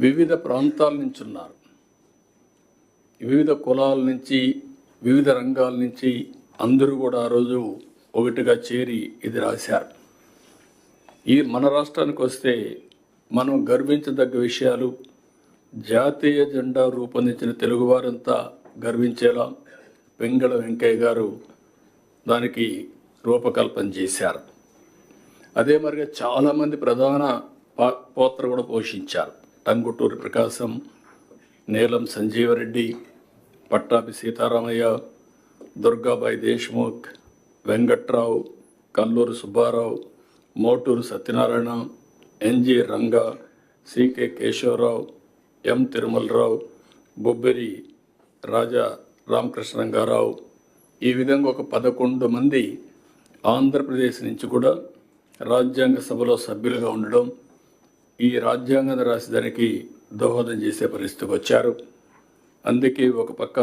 వివిధ ప్రాంతాల నుంచి ఉన్నారు. వివిధ కులాల నుంచి వివిధ రంగాల నుంచి అందరూ కూడా ఆ రోజు ఒకటిగా చేరి ఇది రాశారు. ఈ మన రాష్ట్రానికి వస్తే మనం గర్వించదగ్గ విషయాలు జాతీయ జెండా రూపొందించిన తెలుగువారంతా గర్వించేలా వెంగళ వెంకయ్య గారు దానికి రూపకల్పన చేశారు. అదే మరిగా చాలామంది ప్రధాన పా- పాత్ర కూడా పోషించారు. Tanguturi Prakasam Neelam Sanjiva Reddy Pattabhi Sitaramayya Durgabai Deshmukh Venkatrao Kalluru Subbarao Moturu Satyanarayana N G Ranga C K Keshavarao M Tirumalarao Bobbili Raja Ramakrishna Ranga Rao ఈ విధంగా ఒక పదకొండు మంది ఆంధ్రప్రదేశ్ నుంచి కూడా రాజ్యాంగ సభలో సభ్యులుగా ఉండడం ఈ రాజ్యాంగాన్ని రాసేదానికి దోహదం చేసే పరిస్థితికి వచ్చారు. అందుకే ఒక పక్క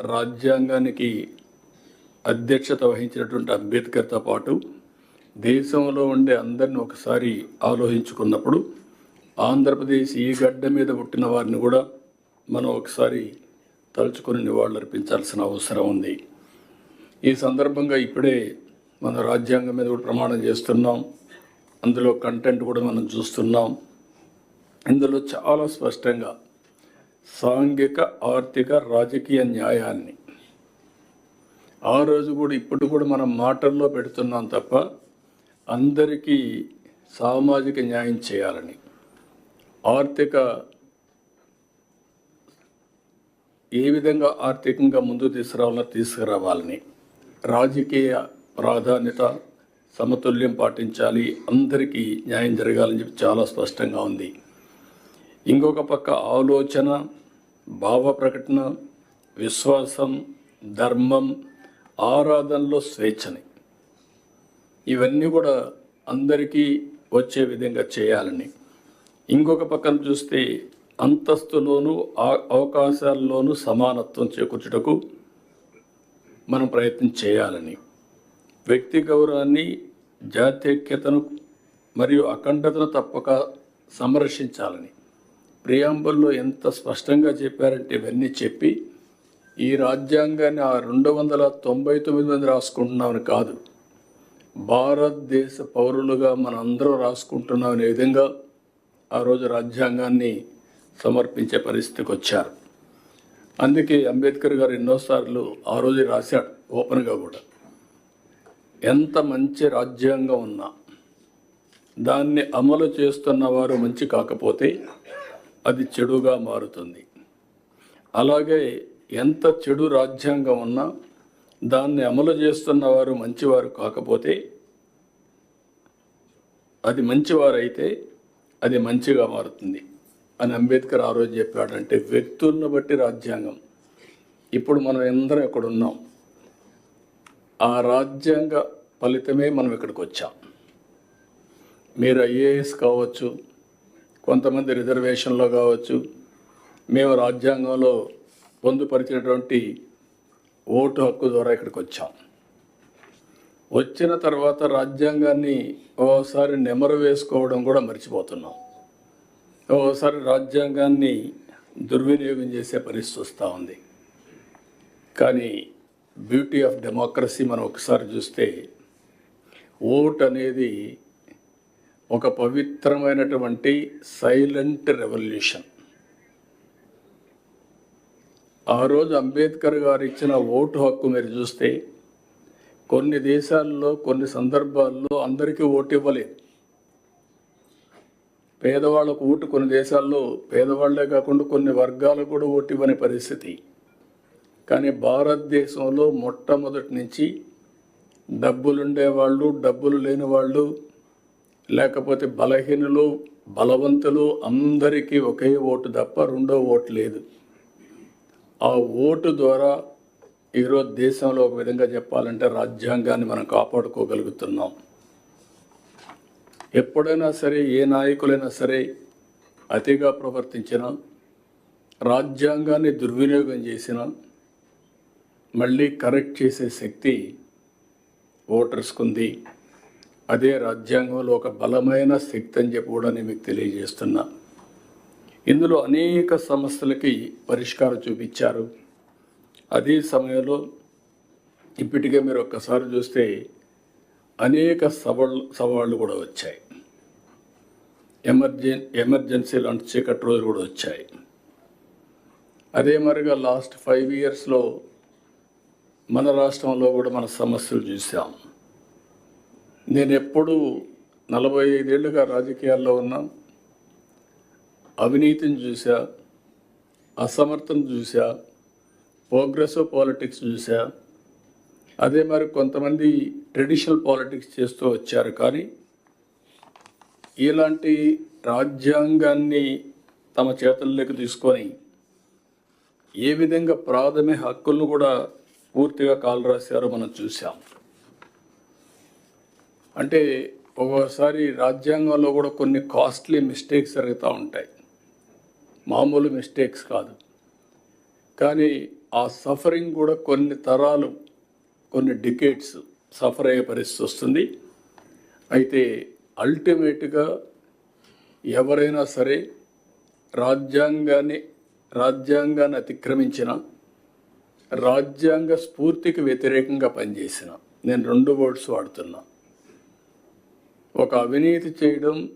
రాజ్యాంగానికి అధ్యక్షత వహించినటువంటి అంబేద్కర్తో పాటు దేశంలో ఉండే అందరిని ఒకసారి ఆలోచించుకున్నప్పుడు ఆంధ్రప్రదేశ్ ఈ గడ్డ మీద పుట్టిన వారిని కూడా మనం ఒకసారి తలుచుకొని నివాళులర్పించాల్సిన అవసరం ఉంది. ఈ సందర్భంగా ఇప్పుడే మన రాజ్యాంగం మీద కూడా ప్రమాణం చేస్తున్నాం. అందులో కంటెంట్ కూడా మనం చూస్తున్నాం. ఇందులో చాలా స్పష్టంగా సాంఘిక ఆర్థిక రాజకీయ న్యాయాన్ని ఆ రోజు కూడా ఇప్పుడు కూడా మనం మాటల్లో పెడుతున్నాం తప్ప అందరికీ సామాజిక న్యాయం చేయాలని ఆర్థిక ఏ విధంగా ఆర్థికంగా ముందు తీసుకురావాలో తీసుకురావాలని రాజకీయ ప్రాధాన్యత సమతుల్యం పాటించాలి. అందరికీ న్యాయం జరగాలని చెప్పి చాలా స్పష్టంగా ఉంది. ఇంకొక పక్క ఆలోచన భావ ప్రకటన విశ్వాసం ధర్మం ఆరాధనలో స్వేచ్ఛని. ఇవన్నీ కూడా అందరికీ వచ్చే విధంగా చేయాలని. ఇంకొక పక్కన చూస్తే అంతస్తులోనూ అవకాశాల్లోనూ సమానత్వం చేకూర్చుటకు మనం ప్రయత్నం చేయాలని. వ్యక్తి గౌరవాన్ని జాతీయతను మరియు అఖండతను తప్పక సంరక్షించాలని ప్రియాంబుల్లో ఎంత స్పష్టంగా చెప్పారంటే ఇవన్నీ చెప్పి ఈ రాజ్యాంగాన్ని ఆ రెండు వందల తొంభై తొమ్మిది మంది రాసుకుంటున్నామని కాదు భారతదేశ పౌరులుగా మనందరం రాసుకుంటున్నాం అనే విధంగా ఆ రోజు రాజ్యాంగాన్ని సమర్పించే పరిస్థితికి వచ్చారు. అందుకే అంబేద్కర్ గారు ఎన్నోసార్లు ఆ రోజు రాశాడు ఓపెన్గా కూడా. ఎంత మంచి రాజ్యాంగం ఉన్నా దాన్ని అమలు చేస్తున్న వారు మంచి కాకపోతే అది చెడుగా మారుతుంది. అలాగే ఎంత చెడు రాజ్యాంగం ఉన్నా దాన్ని అమలు చేస్తున్నవారు మంచివారు కాకపోతే అది మంచివారైతే అది మంచిగా మారుతుంది అని అంబేద్కర్ ఆ రోజు చెప్పాడంటే వ్యక్తులను బట్టి రాజ్యాంగం. ఇప్పుడు మనం అందరం ఇక్కడ ఉన్నాం. ఆ రాజ్యాంగ ఫలితమే మనం ఇక్కడికి వచ్చాం. మీరు ఐఏఎస్ కావచ్చు కొంతమంది రిజర్వేషన్లో కావచ్చు మేము రాజ్యాంగంలో పొందుపరిచినటువంటి ఓటు హక్కు ద్వారా ఇక్కడికి వచ్చాం. వచ్చిన తర్వాత రాజ్యాంగాన్ని ఓసారి నెమరు వేసుకోవడం కూడా మర్చిపోతున్నాం. ఓసారి రాజ్యాంగాన్ని దుర్వినియోగం చేసే పరిస్థితి వస్తూ ఉంది. కానీ బ్యూటీ ఆఫ్ డెమోక్రసీ మనం ఒకసారి చూస్తే ఓట్ అనేది ఒక పవిత్రమైనటువంటి సైలెంట్ రెవల్యూషన్. ఆ రోజు అంబేద్కర్ గారు ఇచ్చిన ఓటు హక్కు మీరు చూస్తే కొన్ని దేశాల్లో కొన్ని సందర్భాల్లో అందరికీ ఓటు ఇవ్వలేదు. పేదవాళ్ళకు ఓటు కొన్ని దేశాల్లో పేదవాళ్ళే కాకుండా కొన్ని వర్గాలకు కూడా ఓటు ఇవ్వని పరిస్థితి. కానీ భారతదేశంలో మొట్టమొదటి నుంచి డబ్బులుండేవాళ్ళు డబ్బులు లేని వాళ్ళు లేకపోతే బలహీనులు బలవంతులు అందరికీ ఒకే ఓటు తప్ప రెండో ఓటు లేదు. ఆ ఓటు ద్వారా ఈరోజు దేశంలో ఒక విధంగా చెప్పాలంటే రాజ్యాంగాన్ని మనం కాపాడుకోగలుగుతున్నాం. ఎప్పుడైనా సరే ఏ నాయకులైనా సరే అతిగా ప్రవర్తించిన రాజ్యాంగాన్ని దుర్వినియోగం చేసినా మళ్ళీ కరెక్ట్ చేసే శక్తి ఓటర్స్కుంది. అదే రాజ్యాంగంలో ఒక బలమైన శక్తి అని చెప్పి కూడా నేను మీకు తెలియజేస్తున్నా. ఇందులో అనేక సమస్యలకి పరిష్కారం చూపించారు. అదే సమయంలో ఇప్పటికే మీరు ఒక్కసారి చూస్తే అనేక సవాళ్ళు సవాళ్ళు కూడా వచ్చాయి. ఎమర్జెన్ ఎమర్జెన్సీ లాంటి చీకటి రోజులు కూడా వచ్చాయి. అదే మరిగా లాస్ట్ ఫైవ్ ఇయర్స్లో మన రాష్ట్రంలో కూడా మన సమస్యలు చూసాం నేను ఎప్పుడూ నలభై ఐదేళ్ళుగా రాజకీయాల్లో ఉన్నా. అవినీతిని చూసా అసమర్థం చూసా ప్రోగ్రెసివ్ పాలిటిక్స్ చూసా అదే మరి కొంతమంది ట్రెడిషనల్ పాలిటిక్స్ చేస్తూ వచ్చారు. కానీ ఇలాంటి రాజ్యాంగాన్ని తమ చేతుల్లోకి తీసుకొని ఏ విధంగా ప్రాథమిక హక్కులను కూడా పూర్తిగా కాలు రాశారో మనం చూసాం అంటే ఒక్కోసారి రాజ్యాంగంలో కూడా కొన్ని కాస్ట్లీ మిస్టేక్స్ జరుగుతూ ఉంటాయి. మామూలు మిస్టేక్స్ కాదు. కానీ ఆ సఫరింగ్ కూడా కొన్ని తరాలు కొన్ని డికేట్స్ సఫర్ అయ్యే పరిస్థితి వస్తుంది. అయితే అల్టిమేట్గా ఎవరైనా సరే రాజ్యాంగాన్ని రాజ్యాంగాన్ని అతిక్రమించిన రాజ్యాంగ స్ఫూర్తికి వ్యతిరేకంగా పనిచేసిన నేను రెండు వర్డ్స్ వాడుతున్నా. ఒక అవినీతి చేయడం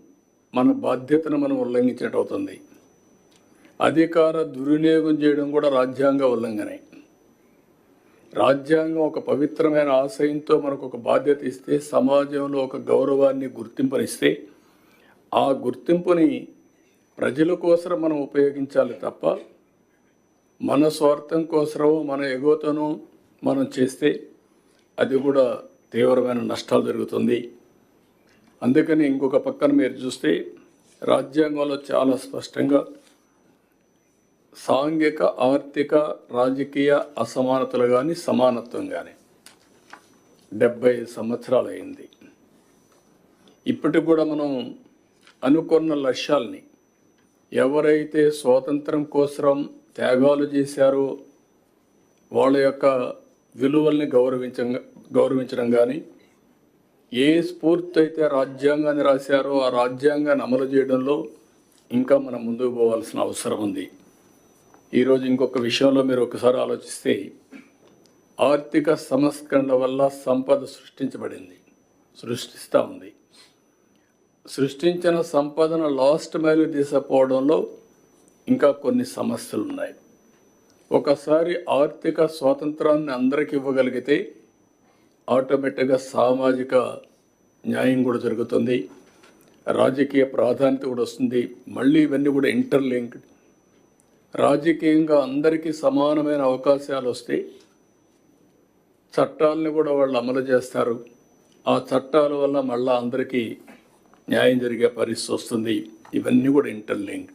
మన బాధ్యతను మనం ఉల్లంఘించినట్టు అవుతుంది. అధికార దుర్వినియోగం చేయడం కూడా రాజ్యాంగ ఉల్లంఘనే. రాజ్యాంగం ఒక పవిత్రమైన ఆశయంతో మనకు ఒక బాధ్యత ఇస్తే సమాజంలో ఒక గౌరవాన్ని గుర్తింపునిస్తే ఆ గుర్తింపుని ప్రజల కోసం మనం ఉపయోగించాలి తప్ప మన స్వార్థం కోసమో మన ఎగోతను మనం చేస్తే అది కూడా తీవ్రమైన నష్టాలు జరుగుతుంది. అందుకని ఇంకొక పక్కన మీరు చూస్తే రాజ్యాంగంలో చాలా స్పష్టంగా సాంఘిక ఆర్థిక రాజకీయ అసమానతలు కానీ సమానత్వం కానీ డెబ్బై సంవత్సరాలు అయింది ఇప్పటికి కూడా మనం అనుకున్న లక్ష్యాల్ని ఎవరైతే స్వాతంత్రం కోసం త్యాగాలు చేశారో. వాళ్ళ యొక్క విలువల్ని గౌరవించ గౌరవించడం కానీ ఏ స్ఫూర్తి అయితే రాజ్యాంగాన్ని రాశారో ఆ రాజ్యాంగాన్ని అమలు చేయడంలో ఇంకా మనం ముందుకు పోవాల్సిన అవసరం ఉంది. ఈరోజు ఇంకొక విషయంలో మీరు ఒకసారి ఆలోచిస్తే ఆర్థిక సంస్కరణల వల్ల సంపద సృష్టించబడింది. సృష్టిస్తూ ఉంది. సృష్టించిన సంపదను లాస్ట్ మైలు తీసుకుపోవడంలో ఇంకా కొన్ని సమస్యలు ఉన్నాయి ఒకసారి ఆర్థిక స్వాతంత్రాన్ని అందరికి ఇవ్వగలిగితే ఆటోమేటిక్గా సామాజిక న్యాయం కూడా జరుగుతుంది. రాజకీయ ప్రాధాన్యత కూడా వస్తుంది. మళ్ళీ ఇవన్నీ కూడా ఇంటర్లింక్డ్ రాజకీయంగా అందరికీ సమానమైన అవకాశాలు వస్తే చట్టాలని కూడా వాళ్ళు అమలు చేస్తారు. ఆ చట్టాల వల్ల మళ్ళీ అందరికీ న్యాయం జరిగే పరిస్థితి వస్తుంది. ఇవన్నీ కూడా ఇంటర్లింక్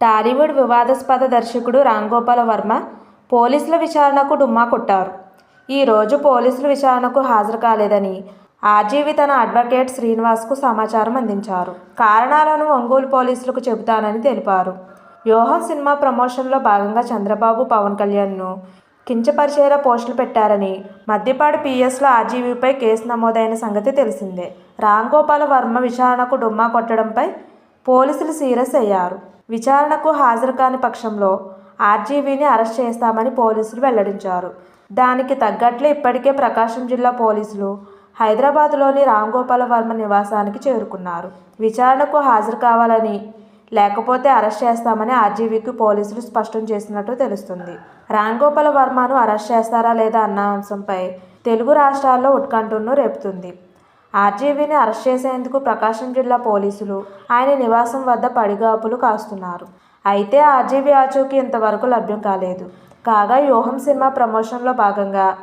టాలీవుడ్ వివాదాస్పద దర్శకుడు రాంగోపాల్ వర్మ పోలీసుల విచారణకు డుమ్మా కొట్టారు. ఈరోజు పోలీసుల విచారణకు హాజరు కాలేదని ఆర్జీవి తన అడ్వకేట్ శ్రీనివాస్కు సమాచారం అందించారు. కారణాలను ఒంగోలు పోలీసులకు చెబుతానని తెలిపారు. వ్యూహం సినిమా ప్రమోషన్లో భాగంగా చంద్రబాబు పవన్ కళ్యాణ్ను కించపరిచేలా పోస్టులు పెట్టారని మద్దిపాడు పిఎస్లో ఆర్జీవీపై కేసు నమోదైన సంగతి తెలిసిందే. రాంగోపాల్ వర్మ విచారణకు డుమ్మా కొట్టడంపై పోలీసులు సీరియస్ అయ్యారు. విచారణకు హాజరు కాని పక్షంలో ఆర్జీవీని అరెస్ట్ చేస్తామని పోలీసులు వెల్లడించారు. దానికి తగ్గట్లే ఇప్పటికే ప్రకాశం జిల్లా పోలీసులు హైదరాబాద్లోని రాంగోపాల వర్మ నివాసానికి చేరుకున్నారు. విచారణకు హాజరు కావాలని లేకపోతే అరెస్ట్ చేస్తామని ఆర్జీవీకి పోలీసులు స్పష్టం చేసినట్టు తెలుస్తుంది. రాంగోపాల వర్మను అరెస్ట్ చేస్తారా లేదా అన్న అంశంపై తెలుగు రాష్ట్రాల్లో ఉత్కంఠను రేపుతుంది. ఆర్జీవీని అరెస్ట్ చేసేందుకు ప్రకాశం జిల్లా పోలీసులు ఆయన నివాసం వద్ద పడిగాపులు కాస్తున్నారు. అయితే ఆర్జీవీ ఆచూకీ ఇంతవరకు లభ్యం కాలేదు. కాగా వ్యూహం సినిమా ప్రమోషన్లో భాగంగా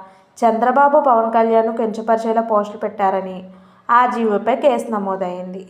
చంద్రబాబు పవన్ కళ్యాణ్ను కించపరిచేలా పోస్టులు పెట్టారని ఆర్జీవీపై కేసు నమోదైంది.